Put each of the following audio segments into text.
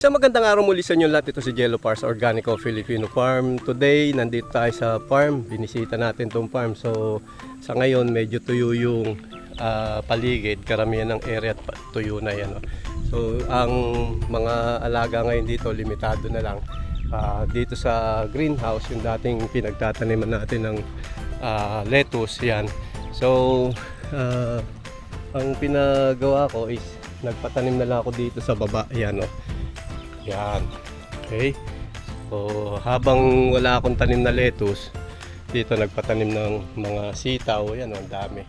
Sa magandang araw muli sa inyo lahat, ito si Jello Pars Organico Filipino Farm. Today, nandito tayo sa farm. Binisita natin tong farm. So, sa ngayon, medyo tuyo yung ah, paligid. Karamihan ng area at tuyo na yan. So, ang mga alaga ngayon dito, limitado na lang. Ah, dito sa greenhouse, yung dating pinagtataniman natin ng ah, lettuce, yan. So, ah, ang pinagawa ko is nagpatanim na lang ako dito sa baba. Yan, no. Yan. Okay. So, habang wala akong tanim na lettuce, dito nagpatanim ng mga sitaw. Yan, ang dami.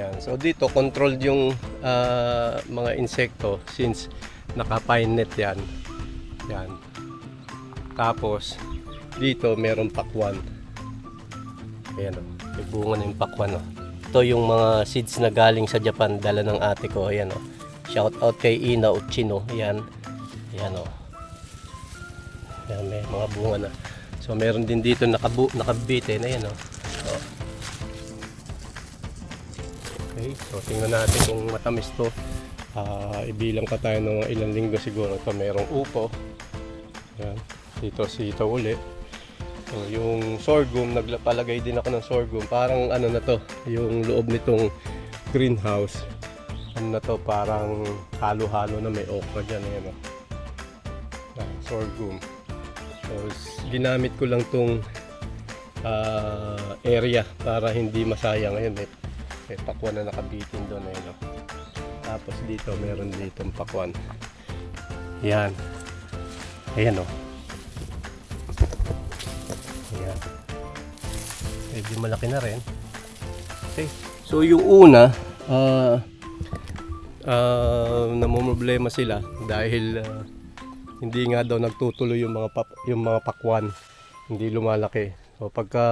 Yan. So, dito controlled yung ah, mga insekto since naka-pine net yan. Yan. Tapos, dito meron pakwan. Ayan o. May bunga na yung pakwan o. Ito yung mga seeds na galing sa Japan, dala ng ate ko. Ayan o. Shout out kay Ina Uchino. Ayan. Ayan o. Ayan, may mga bunga na. So meron din dito nakabu nakabite na yan o. Oh. Okay, so tingnan natin kung matamis to. Ah, ibilang pa tayo ng ilang linggo siguro. Ito merong upo. Ayan. Dito sitaw uli. So, yung sorghum, nagpalagay din ako ng sorghum. Parang ano na to, yung loob nitong greenhouse. Ano na to, parang halo-halo na may okra dyan. Ayan, oh. Sorghum. So, ginamit ko lang tong ah, area para hindi masayang. Ayun, may, may pakwan na nakabitin doon. Ayun, oh. Tapos dito, meron dito pakwan. Yan. Ayan, oh. Ayan. Medyo malaki na rin. Okay. So yung una, ah ah namumroblema sila dahil ah, hindi nga daw nagtutuloy yung mga pap- yung mga pakwan. Hindi lumalaki. So pagka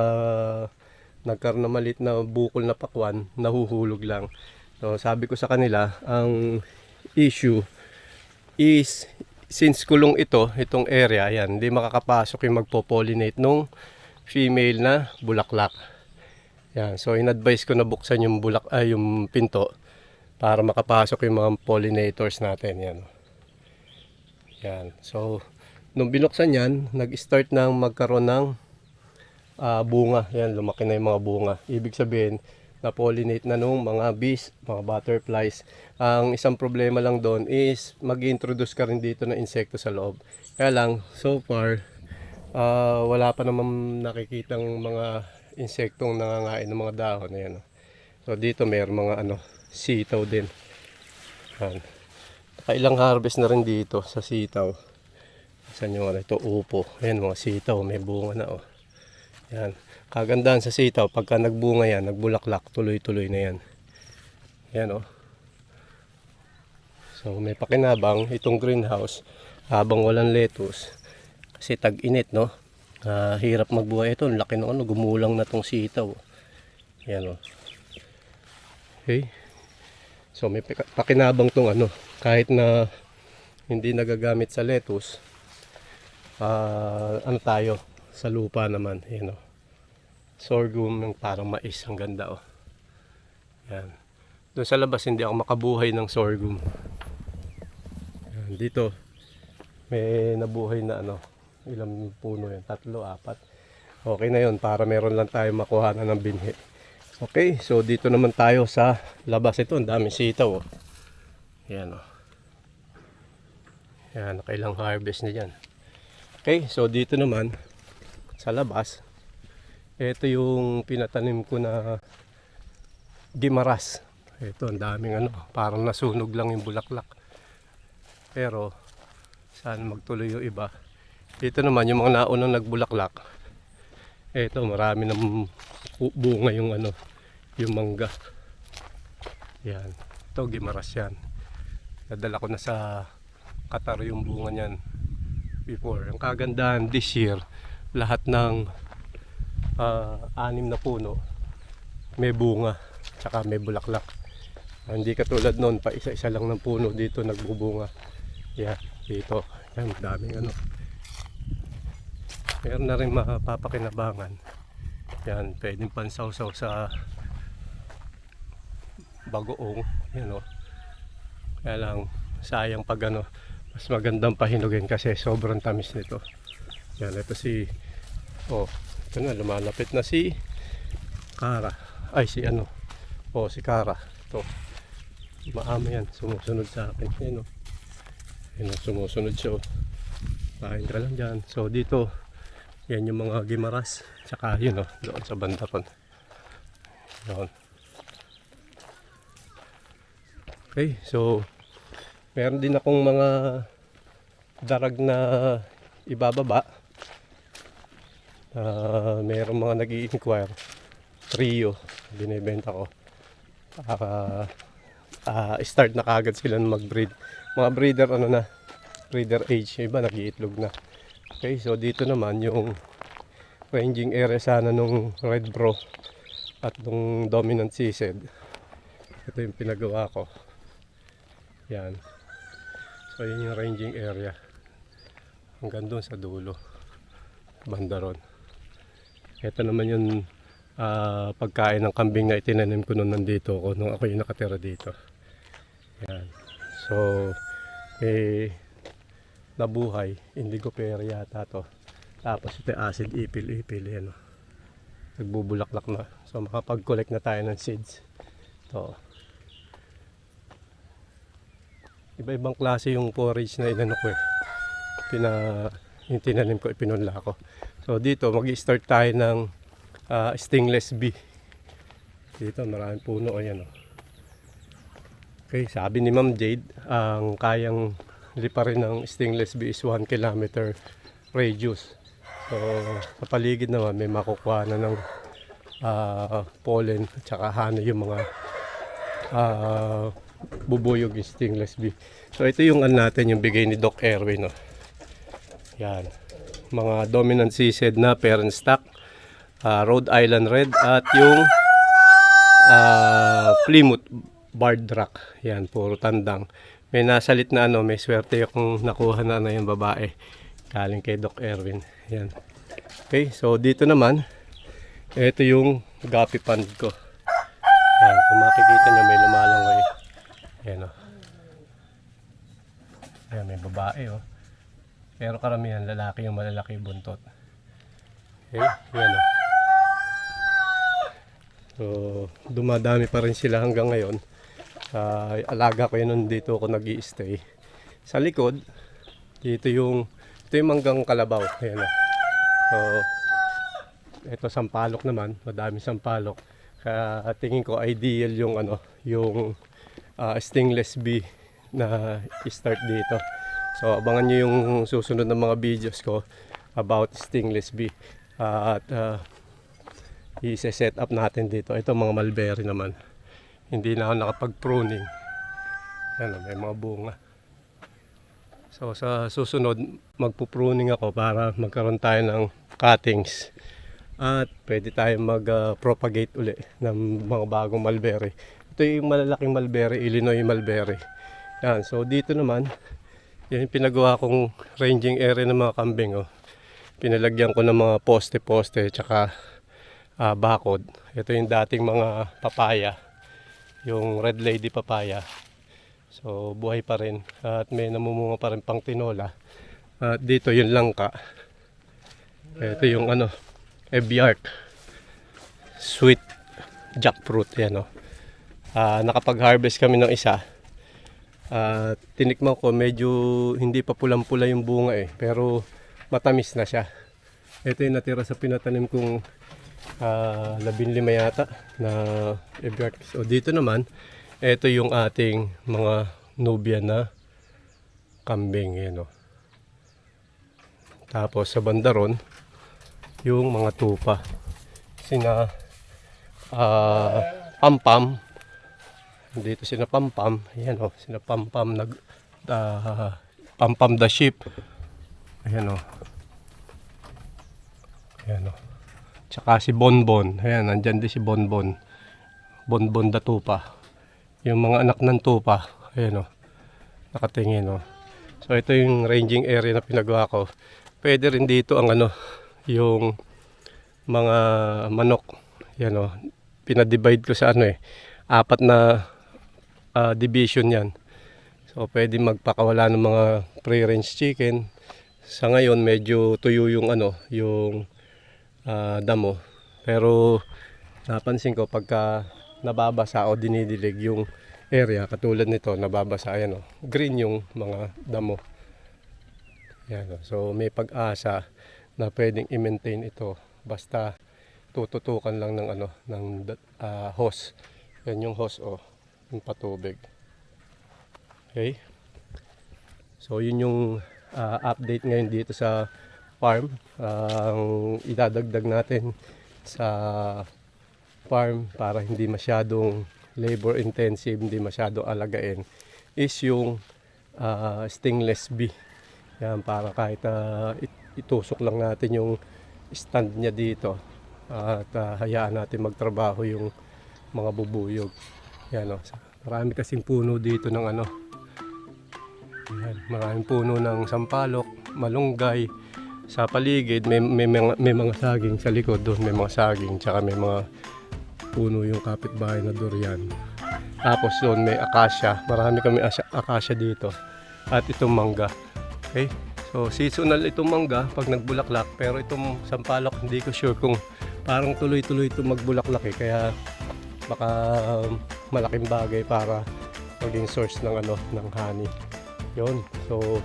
nagkaroon na malit na bukol na pakwan, nahuhulog lang. So sabi ko sa kanila, ang issue is since kulong ito, itong area, yan, hindi makakapasok yung magpo-pollinate nung female na bulaklak. Yan, so in-advise ko na buksan yung bulak ay yung pinto para makapasok yung mga pollinators natin, yan. Yan. So nung binuksan yan, nag-start nang magkaroon ng ah, bunga. Yan, lumaki na yung mga bunga. Ibig sabihin, na-pollinate na nung mga bees, mga butterflies. Ang isang problema lang doon is mag-introduce ka rin dito ng insekto sa loob. Kaya lang, so far, ah, wala pa naman nakikitang mga insektong nangangain ng mga dahon. Ayan. oh. So dito mayroong mga ano, sitaw din. Yan. Kailang harvest na rin dito sa sitaw. Saan yung ano, ito upo. Ayan mga sitaw, may bunga na oh. Yan. Kagandahan sa sitaw, pagka nagbunga yan, nagbulaklak, tuloy-tuloy na yan. Yan oh. So may pakinabang itong greenhouse habang walang lettuce. Kasi tag-init no. Ah, hirap magbuhay ito. Laki ng ano, gumulang na tong sitaw. Yan oh. Okay. So may pakinabang tong ano, kahit na hindi nagagamit sa lettuce, ah ano tayo, sa lupa naman, yan o. Sorghum ng parang mais, ang ganda o. Yan. Doon sa labas hindi ako makabuhay ng sorghum. Yan, dito, may nabuhay na ano, ilang puno yan, tatlo, apat. Okay na yon para meron lang tayo makuha na ng binhi. Okay, so dito naman tayo sa labas ito. Ang daming sitaw. Oh. Yan oh. Yan, nakailang harvest na dyan. Okay, so dito naman sa labas. Ito yung pinatanim ko na gimaras. Ito, ang daming ano, parang nasunog lang yung bulaklak. Pero, saan magtuloy yung iba. Dito naman, yung mga naunang nagbulaklak. Ito, marami ng bu- bunga yung ano, yung mangga. Yan. Ito, gimaras yan. Nadala ko na sa Qatar yung bunga niyan before. Ang kagandahan this year, lahat ng ah, anim na puno may bunga tsaka may bulaklak. Ah, hindi katulad noon, pa isa-isa lang ng puno dito nagbubunga. Yeah, dito. Yan, daming ano. Meron na rin mapapakinabangan. Yan, pwedeng pansawsaw sa bagoong. Yan o. Kaya lang, sayang pag ano, mas magandang pahinugin kasi sobrang tamis nito. Yan, ito si, oh, ito na, lumalapit na si Kara. Ay, si ano, oh, si Kara. Ito, maama yan, sumusunod sa akin. Yan, oh. Yan, oh, sumusunod siya, oh. Ka lang dyan. So, dito, yan yung mga gimaras. Tsaka, yun, oh, doon sa banda ron. Yun. Okay, so, meron din akong mga darag na ibababa. Ah, meron mga nag inquire Trio, binibenta ko. Ah, ah, start na kagad sila na mag-breed. Mga breeder, ano na, breeder age. Iba, nag-iitlog na. Okay, so dito naman yung ranging area sana nung Red Bro at nung Dominant Seased. Ito yung pinagawa ko. Yan. So yun yung ranging area. Hanggang doon sa dulo. Banda. Ito naman yung ah, pagkain ng kambing na itinanim ko nung nandito ako nung ako yung nakatira dito. Yan. So, eh, nabuhay. Indigo pear yata to. Tapos ito acid ipil-ipil. Yan o. Nagbubulaklak na. So, makapag-collect na tayo ng seeds. To. Iba-ibang klase yung forage na inano ko eh. Pina, yung tinanim ko, ipinunla ko. So dito, mag-start tayo ng ah, stainless bee. Dito, maraming puno. Ayan oh. Okay, sabi ni Ma'am Jade, ang kayang liparin ng stainless bee is 1 kilometer radius. So, sa paligid naman, may makukuha na ng ah, pollen at saka honey yung mga ah, bubuyog yung stainless bee. So ito yung ano natin, yung bigay ni Doc Erwin. No? Yan. Mga dominant seased na parent stock. ah, Rhode Island Red at yung ah, Plymouth Barred Rock. Yan, puro tandang. May nasalit na ano, may swerte akong nakuha na na yung babae. Galing kay Doc Erwin. Yan. Okay, so dito naman, ito yung gapi pond ko. Yan, kung makikita nyo may lumalangoy. Yan o. Ayan, may babae o. Pero karamihan lalaki yung malalaki yung buntot. Okay, yan o. So, dumadami pa rin sila hanggang ngayon. Ah, alaga ko yun dito ako nag stay Sa likod, dito yung, ito yung manggang kalabaw. Ayan o. So, ito sampalok naman, madami sampalok. Kaya tingin ko ideal yung ano, yung ah, stainless bee na i-start dito. So abangan nyo yung susunod na mga videos ko about stainless bee. Ah, at ah, i-set up natin dito. Ito mga mulberry naman. Hindi na ako nakapag-pruning. Yan, may mga bunga. So sa susunod, magpo-pruning ako para magkaroon tayo ng cuttings. At pwede tayong mag-propagate uli ng mga bagong mulberry. Ito yung malalaking mulberry, Illinois mulberry. Yan, so dito naman, yan yung pinagawa kong ranging area ng mga kambing. Oh. Pinalagyan ko ng mga poste-poste, tsaka ah, bakod. Ito yung dating mga papaya, yung red lady papaya. So buhay pa rin at may namumunga pa rin pang tinola. At dito yung langka. Ito yung ano, ebyark. Sweet jackfruit yan oh. Ah, nakapag-harvest kami ng isa. Ah, tinikman ko medyo hindi pa pulang-pula yung bunga eh, pero matamis na siya. Ito yung natira sa pinatanim kong ah, labing lima yata na ebyark. So dito naman, ito yung ating mga Nubian na kambing. Yan, oh. Tapos sa banda ron, yung mga tupa. Sina ah, pampam. Dito sina pampam. Ayan o, sina pampam nag ah, pampam the sheep. Ayan o. Ayan o. Tsaka si Bonbon. Ayan, nandyan din si Bonbon. Bonbon the tupa. Yung mga anak ng tupa. Ayan o. Nakatingin o. So ito yung ranging area na pinagawa ko. Pwede rin dito ang ano, yung mga manok. Yan o. Pinadivide ko sa ano eh. Apat na ah, division yan. So pwede magpakawala ng mga free-range chicken. Sa ngayon medyo tuyo yung ano, yung ah, damo. Pero napansin ko pagka nababasa o dinidilig yung area katulad nito nababasa ayan oh, green yung mga damo. Yan, oh. so may pag-asa na pwedeng i-maintain ito basta tututukan lang ng ano ng ah, hose. Yan yung hose oh, yung patubig. Okay? So yun yung ah, update ngayon dito sa farm. Ang idadagdag natin sa farm para hindi masyadong labor intensive, hindi masyadong alagain is yung ah, stainless B. Yan para kahit ah, it- itusok lang natin yung stand niya dito at ah, hayaan natin magtrabaho yung mga bubuyog. Yan o. Marami kasing puno dito ng ano, Ayan, maraming puno ng sampalok, malunggay. Sa paligid may, may, mga, may mga saging sa likod doon, may mga saging, tsaka may mga puno yung kapitbahay na durian. Tapos doon may akasya, marami kami asya, akasya dito. At itong mangga. Okay? So seasonal itong mangga pag nagbulaklak, pero itong sampalok hindi ko sure kung parang tuloy-tuloy itong magbulaklak eh. Kaya baka um, malaking bagay para maging source ng ano ng honey. Yon. So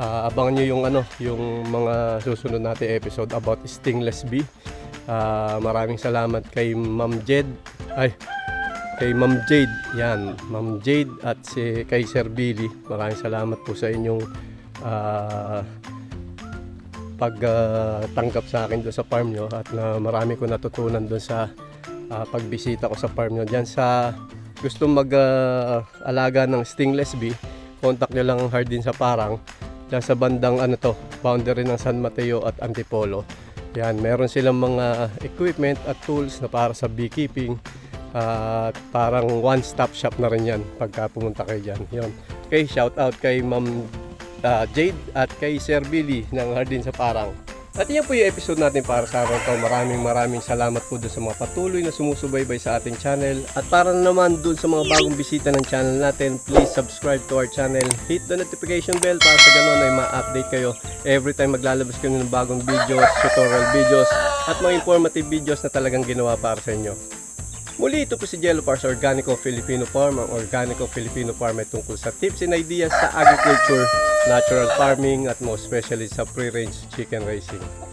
ah, abangan niyo yung ano, yung mga susunod natin episode about stingless bee. Ah, maraming salamat kay Ma'am Jed. Ay, kay Ma'am Jade. Yan, Ma'am Jade at si kay Sir Billy. Maraming salamat po sa inyong ah, pagtanggap sa akin doon sa farm nyo at na marami ko natutunan doon sa ah, pagbisita ko sa farm nyo. Diyan sa gusto mag-alaga ng stingless bee, contact nyo lang ang Hardin sa Parang. Diyan sa bandang ano to, boundary ng San Mateo at Antipolo. Yan, meron silang mga equipment at tools na para sa beekeeping. At parang one-stop shop na rin yan pagka pumunta kayo dyan. Yun. Okay, shout out kay Ma'am ah, Jade at kay Sir Billy ng Hardin sa Parang. At yan po yung episode natin para sa araw to. Maraming maraming salamat po doon sa mga patuloy na sumusubaybay sa ating channel. At para naman doon sa mga bagong bisita ng channel natin, please subscribe to our channel. Hit the notification bell para sa ganun ay ma-update kayo every time maglalabas kami ng bagong videos, tutorial videos, at mga informative videos na talagang ginawa para sa inyo. Muli ito po si Jello Pars Organico Filipino Farm. Ang Organico Filipino Farm ay tungkol sa tips and ideas sa agriculture, natural farming at most especially sa free-range chicken raising.